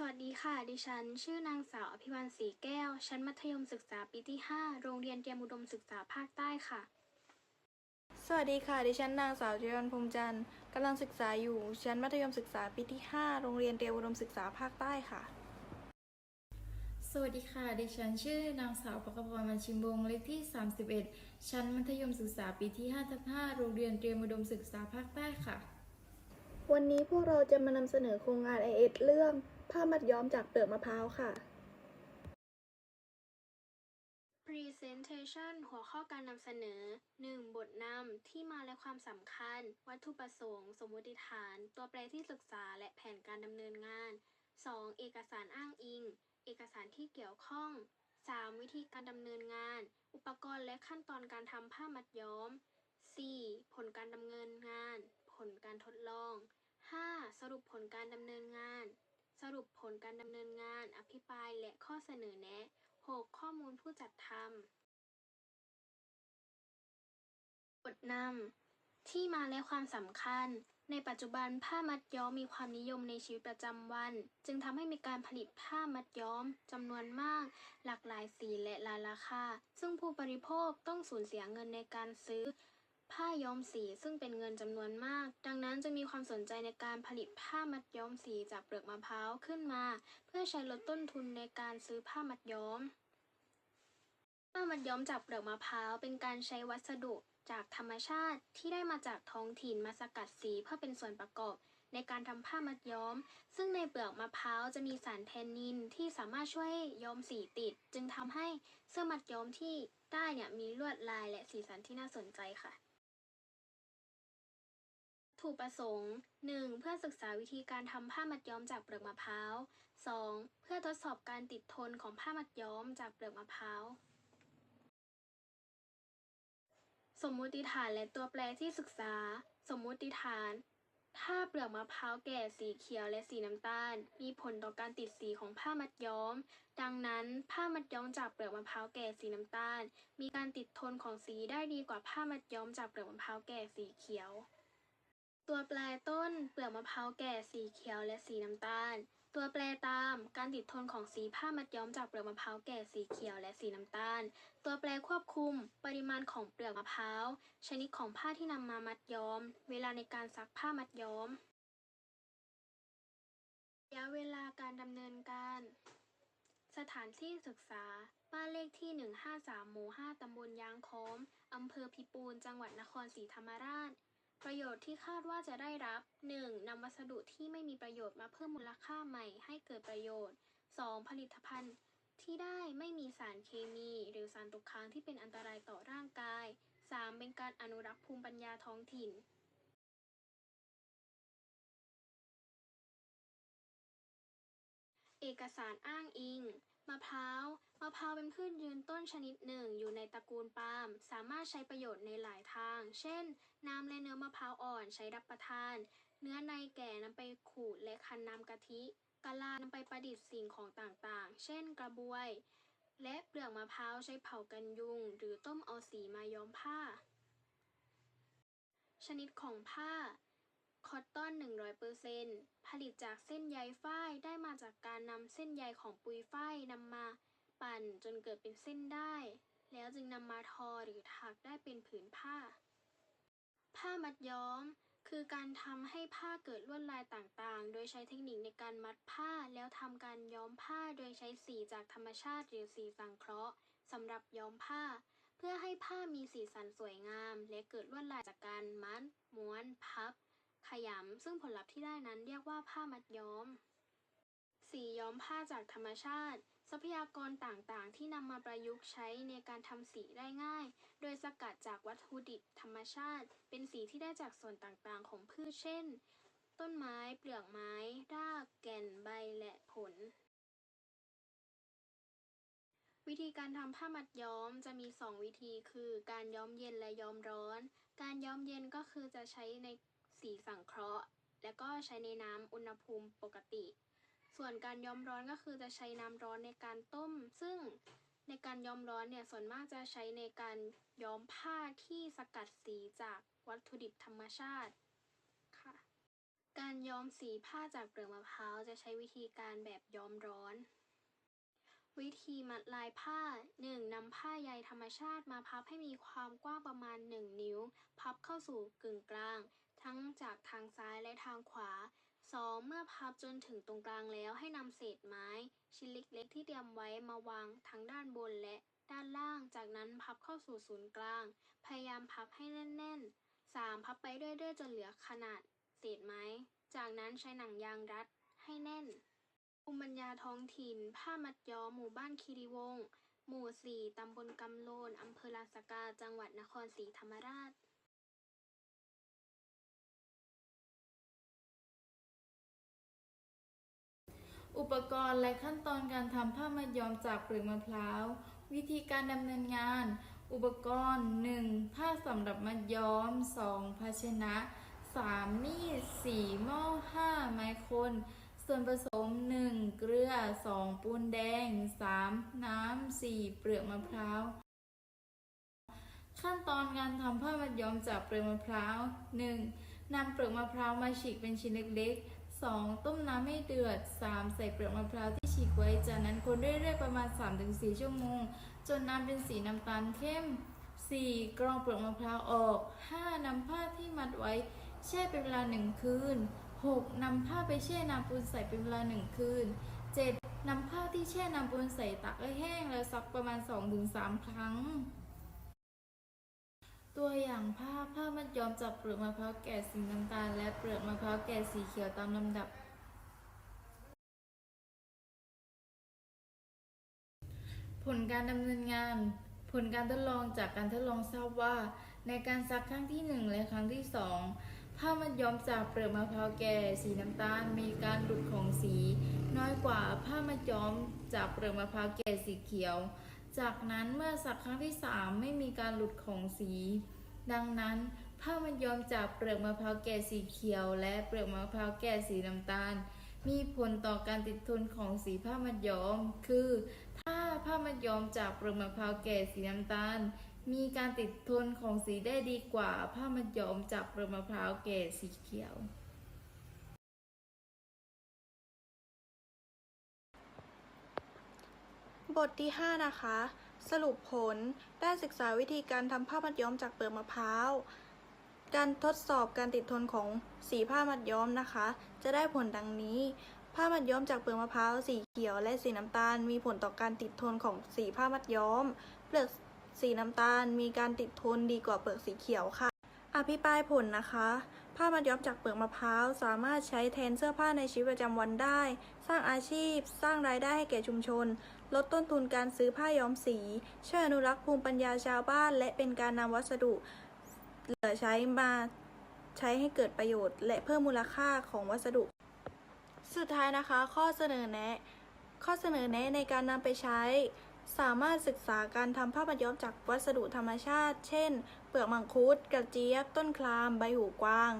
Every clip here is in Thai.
สวัสดีค่ะ ดิฉัน ชื่อนางสาวอภิวันศรีแก้ว ชั้นมัธยมศึกษาปีที่ 5 โรงเรียนเตรียมอุดมศึกษาภาคใต้ค่ะ สวัสดีค่ะ ดิฉันนางสาวจิรันภูมิจันทร์กำลังศึกษาอยู่ ชั้นมัธยมศึกษาปีที่ 5 โรงเรียนเตรียมอุดมศึกษาภาคใต้ค่ะ สวัสดีค่ะ ดิฉันชื่อนางสาวปกพรมันชิมวงศ์เลขที่ 31 ชั้นมัธยมศึกษาปีที่5ทับ5โรงเรียนเตรียมอุดมศึกษาภาคใต้ค่ะ วันนี้พวกเราจะมานำเสนอโครงงาน IS เรื่อง ผ้ามัดย้อมจากเปลือกมะพร้าวค่ะ Presentation หัวข้อการนำเสนอ 1. บทนำที่มาและความสำคัญ วัตถุประสงค์ สมมติฐาน ตัวแปรที่ศึกษาและแผนการดำเนินงาน 2. เอกสารอ้างอิง เอกสารที่เกี่ยวข้อง 3. วิธีการดำเนินงาน อุปกรณ์และขั้นตอนการทำผ้ามัดย้อม 4. ผลการดำเนินงาน ผลการทดลอง 5. สรุปผลการดำเนินงาน สรุปผลการดำเนินงาน อภิปรายและข้อเสนอแนะ 6. ข้อมูลผู้จัดทำบทนำที่มาและความสำคัญ ในปัจจุบันผ้ามัดย้อมมีความนิยมในชีวิตประจำวัน จึงทำให้มีการผลิตผ้ามัดย้อมจำนวนมาก หลากหลายสีและหลายราคา ซึ่งผู้บริโภคต้องสูญเสียเงินในการซื้อ ผ้าย้อมสีซึ่งเป็นเงินจำนวนมาก ดังนั้นจะมีความสนใจในการผลิตผ้ามัดย้อมสีจากเปลือกมะพร้าวขึ้นมา เพื่อใช้ลดต้นทุนในการซื้อผ้ามัดย้อม ผ้ามัดย้อมจากเปลือกมะพร้าวเป็นการใช้วัสดุจากธรรมชาติที่ได้มาจากท้องถิ่นมาสกัดสีเพื่อเป็นส่วนประกอบ ในการทำผ้ามัดย้อม ซึ่งในเปลือกมะพร้าวจะมีสารแทนนินที่สามารถช่วยย้อมสีติด จึงทำให้เสื้อมัดย้อมที่ได้เนี่ยมีลวดลายและสีสันที่น่าสนใจค่ะ ถูกประสงค์ 1. เพื่อศึกษาวิธีการทำผ้ามัดย้อมจากเปลือกมะพร้าว 2. เพื่อทดสอบการติดทนของผ้ามัดย้อมจากเปลือกมะพร้าว สมมุติฐานและตัวแปรที่ศึกษา สมมุติฐาน ถ้าเปลือกมะพร้าวแก่สีเขียวและสีน้ำตาล มีผลต่อการติดสีของผ้ามัดย้อม ดังนั้นผ้ามัดย้อมจากเปลือกมะพร้าวแก่สีน้ำตาล มีการติดทนของสีได้ดีกว่าผ้ามัดย้อมจากเปลือกมะพร้าวแก่สีเขียว ตัวแปรต้น เปลือกมะพร้าวแก่สีเขียวและสีน้ำตาล ตัวแปรตาม การติดทนของสีผ้ามัดย้อมจากเปลือกมะพร้าวแก่สีเขียวและสีน้ำตาล ตัวแปรควบคุม ปริมาณของเปลือกมะพร้าว ชนิดของผ้าที่นำมามัดย้อม เวลาในการซักผ้ามัดย้อมระยะเวลาการดำเนินการ สถานที่ศึกษา บ้านเลขที่ 153 หมู่ 5 ตำบลยางค้อม อำเภอพิปูน จังหวัดนครศรีธรรมราช ประโยชน์ที่คาดว่าจะได้รับ 1. นำวัสดุที่ไม่มีประโยชน์มาเพิ่มมูลค่าใหม่ให้เกิดประโยชน์ 2. ผลิตภัณฑ์ที่ได้ไม่มีสารเคมี หรือสารตกค้างที่เป็นอันตรายต่อร่างกาย 3. เป็นการอนุรักษ์ภูมิปัญญาท้องถิ่น เอกสารอ้างอิง มะพร้าว มะพร้าวเป็นพืชยืนต้นชนิดหนึ่งอยู่ในตระกูลปาล์ม สามารถใช้ประโยชน์ในหลายทาง เช่น น้ำและเนื้อมะพร้าวอ่อนใช้รับประทาน เนื้อในแก่นำไปขูดและคั้นน้ำกะทิกะลานำไปประดิษฐ์สิ่งของต่างๆ เช่น กระบวย และเปลือกมะพร้าวใช้เผากันยุง หรือต้มเอาสีมาย้อมผ้า ชนิดของผ้า คอตตอน 100%ผลิตจากเส้นใยฝ้ายได้มาจากการนำเส้นใยของปุยฝ้ายนำมาปั่นจนเกิดเป็นเส้นได้ แล้วจึงนำมาทอหรือถักได้เป็นผืนผ้า ผ้ามัดย้อม คือการทำให้ผ้าเกิดลวดลายต่างๆ โดยใช้เทคนิคในการมัดผ้าแล้วทำการย้อมผ้าโดยใช้สีจากธรรมชาติหรือสีสังเคราะห์สำหรับย้อมผ้า เพื่อให้ผ้ามีสีสันสวยงาม และเกิดลวดลายจากการมัดม้วน พับ ขยำซึ่งผลลัพธ์ที่ได้นั้นเรียกว่าผ้ามัดย้อมสีย้อมผ้าจากธรรมชาติ ทรัพยากรต่างๆ ที่นำมาประยุกต์ใช้ในการทำสีได้ง่าย โดยสกัดจากวัตถุดิบธรรมชาติ เป็นสีที่ได้จากส่วนต่างๆ ของพืชเช่น ต้นไม้ เปลือกไม้ ราก แก่น ใบ และผล วิธีการทำผ้ามัดย้อมจะมี 2 วิธี คือ การย้อมเย็นและย้อมร้อน การย้อมเย็นก็คือจะใช้ใน สีสังเคราะห์ และก็ใช้ในน้ำอุณหภูมิปกติ ส่วนการย้อมร้อนก็คือจะใช้น้ำร้อนในการต้ม ซึ่งในการย้อมร้อนเนี่ยส่วนมากจะใช้ในการย้อมผ้าที่สกัดสีจากวัตถุดิบธรรมชาติค่ะ การย้อมสีผ้าจากเปลือกมะพร้าวจะใช้วิธีการแบบย้อมร้อน วิธีมัดลายผ้า 1. นำผ้าใยธรรมชาติมาพับให้มีความกว้างประมาณ 1 นิ้ว พับเข้าสู่กึ่งกลาง ทั้งจากทางซ้ายและทางขวา 2. เมื่อพับจนถึงตรงกลางแล้วให้นำเศษไม้ ชิ้นเล็กๆที่เตรียมไว้มาวางทั้งด้านบนและด้านล่าง จากนั้นพับเข้าสู่ศูนย์กลาง พยายามพับให้แน่นๆ 3. พับไปเรื่อยๆจนเหลือขนาดเศษไม้ จากนั้นใช้หนังยางรัดให้แน่นภูมิปัญญาท้องถิ่น ผ้ามัดย้อมหมู่บ้านคีรีวงศ์หมู่ 4 ตำบลกำโลน อำเภอลานสกา จังหวัดนครศรีธรรมราช อุปกรณ์และขั้นตอนการทำผ้ามัดย้อมจากเปลือกมะพร้าว วิธีการดำเนินงาน อุปกรณ์ 1. ผ้าสำหรับมัดย้อม 2. ภาชนะ 3. มีด 4. หม้อ 5. ไม้คน ส่วนผสม 1. เกลือ 2. ปูนแดง 3. น้ำ 4. เปลือกมะพร้าว ขั้นตอนการทำผ้ามัดย้อมจากเปลือกมะพร้าว 1. นำเปลือกมะพร้าวมาฉีกเป็นชิ้นเล็กๆ 2. ต้มน้ำให้เดือด 3. ใส่เปลือกมะพร้าวที่ฉีกไว้ จากนั้นคนเรื่อยๆประมาณ 3-4 ชั่วโมง จนน้ำเป็นสีน้ำตาลเข้ม 4. กรองเปลือกมะพร้าวออก 5. นำผ้าที่มัดไว้ แช่เป็นเวลา 1 คืน 6. นำผ้าไปแช่น้ำปูนใส่เป็นเวลา 1 คืน 7. นำผ้าที่แช่น้ำปูนใส่ตักให้แห้งแล้วซักประมาณ 2-3 ครั้ง ตัวอย่างผ้าผ้ามัดย้อมจากเปลือกมะพร้าวแก่สีน้ำตาล และเปลือกมะพร้าวแก่สีเขียวตามลำดับ ผลการดำเนินงาน ผลการทดลองจากการทดลองทราบว่า ในการซักครั้งที่ 1 และครั้งที่ 2 ผ้ามัดย้อมจากเปลือกมะพร้าวแก่สีน้ำตาล มีการหลุดของสี น้อยกว่าผ้ามัดย้อมจากเปลือกมะพร้าวแก่สีเขียว จากนั้นเมื่อซักครั้งที่ 3 ไม่มีการหลุดของสี ดังนั้นผ้ามัดย้อมจากเปลือกมะพร้าวแก่สีเขียว และเปลือกมะพร้าวแก่สีน้ำตาล มีผลต่อการติดทนของสีผ้ามัดย้อม คือ ถ้าผ้ามัดย้อมจากเปลือกมะพร้าวแก่สีน้ำตาล มีการติดทนของสีได้ดีกว่า ผ้ามัดย้อมจากเปลือกมะพร้าวแก่สีเขียว บทที่ 5 นะคะ สรุปผลได้ศึกษาวิธีการทำผ้ามัดย้อมจากเปลือกมะพร้าว การทดสอบการติดทนของสีผ้ามัดย้อมนะคะ จะได้ผลดังนี้ ผ้ามัดย้อมจากเปลือกมะพร้าวสีเขียวและสีน้ำตาล มีผลต่อการติดทนของสีผ้ามัดย้อม เปลือกสีน้ำตาลมีการติดทนดีกว่าเปลือกสีเขียวค่ะ อภิปรายผลนะคะ ผ้ามัดย้อมจากเปลือกมะพร้าว สามารถใช้แทนเสื้อผ้าในชีวิตประจำวันได้ สร้างอาชีพ สร้างรายได้ให้แก่ชุมชน ลดต้นทุนการซื้อผ้าย้อมสี ช่วยอนุรักษ์ภูมิปัญญาชาวบ้าน และเป็นการนำวัสดุเหลือใช้มาใช้ให้เกิดประโยชน์ และเพิ่มมูลค่าของวัสดุ สุดท้ายนะคะ ข้อเสนอแนะ ข้อเสนอแนะในการนำไปใช้ สามารถศึกษาการทำผ้ามัดย้อมจากวัสดุธรรมชาติ เช่น เปลือกมังคุด กระเจี๊ยบ ต้นคลาม ใบหูกวาง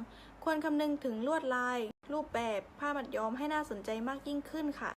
ควรคำนึงถึงลวดลาย รูปแบบผ้ามัดย้อมให้น่าสนใจมากยิ่งขึ้นค่ะ